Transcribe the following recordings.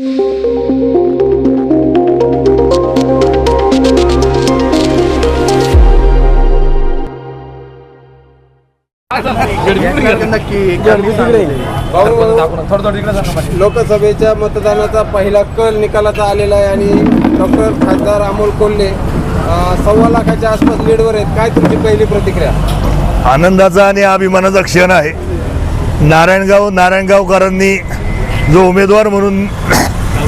नक्की लोकसभेच्या मतदानाचा पहिला कल निकालाचा आलेला आहे आणि डॉक्टर खासदार अमोल कोल्हे सव्वा लाखाच्या आसपास लीडवर आहेत. काय तुमची पहिली प्रतिक्रिया? आनंदाचा आणि अभिमानाचा क्षण आहे. नारायणगाव नारायणगावकरांनी जो उमेदवार म्हणून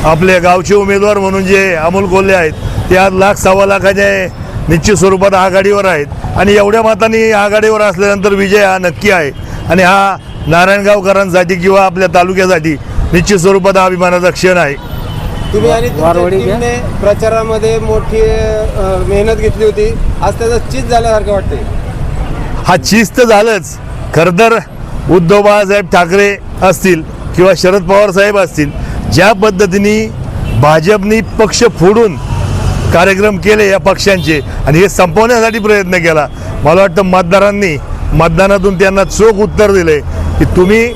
आपले गावचे उमेदवार म्हणून जे अमोल कोल्हे आहेत ते आज लाख सव्वा लाखाचे निश्चित स्वरूपात आघाडीवर आहेत. आणि एवढ्या मातांनी आघाडीवर असल्यानंतर विजय हा नक्की आहे. आणि हा नारायणगावकरांसाठी किंवा आपल्या तालुक्यासाठी निश्चित स्वरूपात हा अभिमानाचा क्षण आहे. तुम्ही आणि तुमच्या टीमने प्रचारामध्ये मोठी मेहनत घेतली होती. आज त्याचं चीज झाल्यासारखं वाटतंय. हा चीज तर झालंच. खरं तर उद्धव बाळासाहेब ठाकरे असतील किंवा शरद पवार साहेब असतील ज्या पद्धतीने भाजपनी पक्ष फोडून कार्यक्रम केले या पक्षांचे आणि हे संपवण्यासाठी प्रयत्न केला मला वाटतं मतदारांनी मतदानातून त्यांना चोख उत्तर दिले की तुम्ही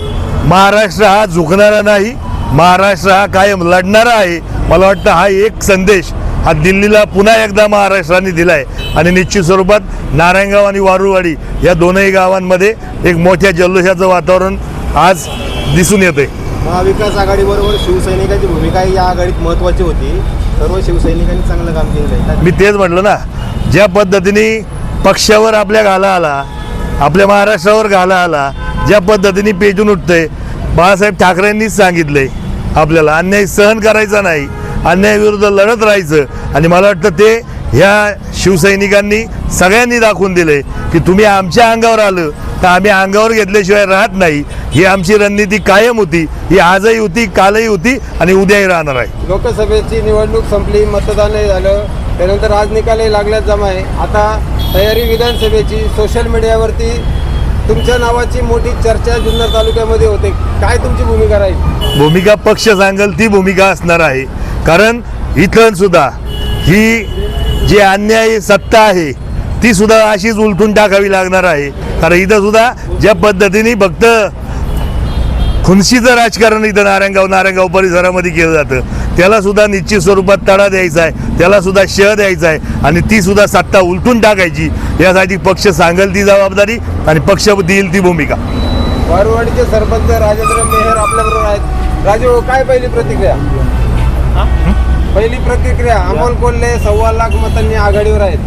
महाराष्ट्र हा झुकणारा नाही महाराष्ट्र हा कायम लढणारा आहे. मला वाटतं हा एक संदेश हा दिल्लीला पुन्हा एकदा महाराष्ट्राने दिला आहे आणि निश्चित स्वरूपात नारायणगाव आणि वारुवाडी या दोनही गावांमध्ये एक मोठ्या जल्लोषाचं वातावरण आज दिसून येते महाविकास आघाडीबरोबर शिवसैनिकांची भूमिका या आघाडीत महत्वाची होती. सर्व शिवसैनिकांनी चांगलं काम केलेलं आहे. मी तेच म्हटलं ना ज्या पद्धतीने पक्षावर आपल्या घाला आला आपल्या महाराष्ट्रावर घाला आला ज्या पद्धतीने पेटून उठतंय बाळासाहेब ठाकरेंनीच सांगितलंय आपल्याला अन्याय सहन करायचा नाही अन्यायाविरुद्ध लढत राहायचं. आणि मला वाटतं ते ह्या शिवसैनिकांनी सगळ्यांनी दाखवून दिले की तुम्ही आमच्या अंगावर आलं तर आम्ही अंगावर घेतल्याशिवाय राहत नाही. ही आमची रणनीती कायम होती. ही आजही होती कालही होती आणि उद्याही राहणार आहे. लोकसभेची निवडणूक संपली मतदानही झालं. त्यानंतर आज निकालही लागल्यात जमा आहे. आता तयारी विधानसभेची सोशल मीडियावरती तुमच्या नावाची मोठी चर्चा जुन्नर तालुक्यामध्ये होते. काय तुमची भूमिका राहील? भूमिका पक्ष सांगेल ती भूमिका असणार आहे. कारण इथं सुद्धा ही जी अन्यायी सत्ता आहे ती सुद्धा अशीच उलटून टाकावी लागणार आहे. कारण इथं सुद्धा ज्या पद्धतीने फक्त खुनशीचं राजकारण इथं नारायणगाव नारायणगाव परिसरामध्ये केलं जातं. त्याला सुद्धा निश्चित स्वरूपात तडा द्यायचा आहे. त्याला सुद्धा शह द्यायचा आहे. आणि ती सुद्धा सत्ता उलटून टाकायची. यासाठी पक्ष सांगेल ती जबाबदारी आणि पक्ष देईल ती भूमिका. वारवाडीचे सरपंच राजेंद्र मेहर आपल्याबरोबर आहेत. राजू काय पहिली प्रतिक्रिया? पहिली प्रतिक्रिया अमोल कोल्हे सव्वा लाख मतांनी आघाडीवर आहेत.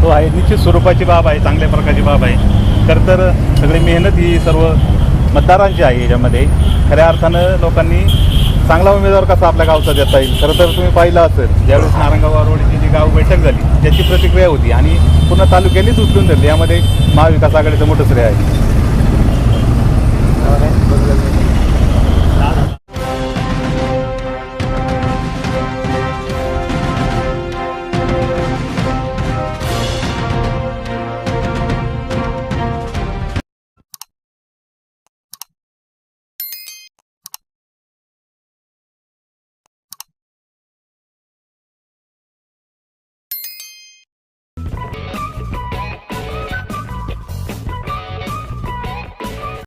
हो आहे. निश्चित स्वरूपाची बाब आहे. चांगल्या प्रकारची बाब आहे. खरं तर सगळी मेहनत ही सर्व मतदारांची आहे याच्यामध्ये. खऱ्या अर्थानं लोकांनी चांगला उमेदवार कसा आपल्या गावचा देता येईल? खरं तर तुम्ही पाहिलं असेल ज्यावेळेस नारायणगाव रोडची जी गाव बैठक झाली त्याची प्रतिक्रिया होती आणि पुन्हा तालुक्यानेच उचलून धरली. यामध्ये महाविकास आघाडीचं मोठं श्रेय आहे.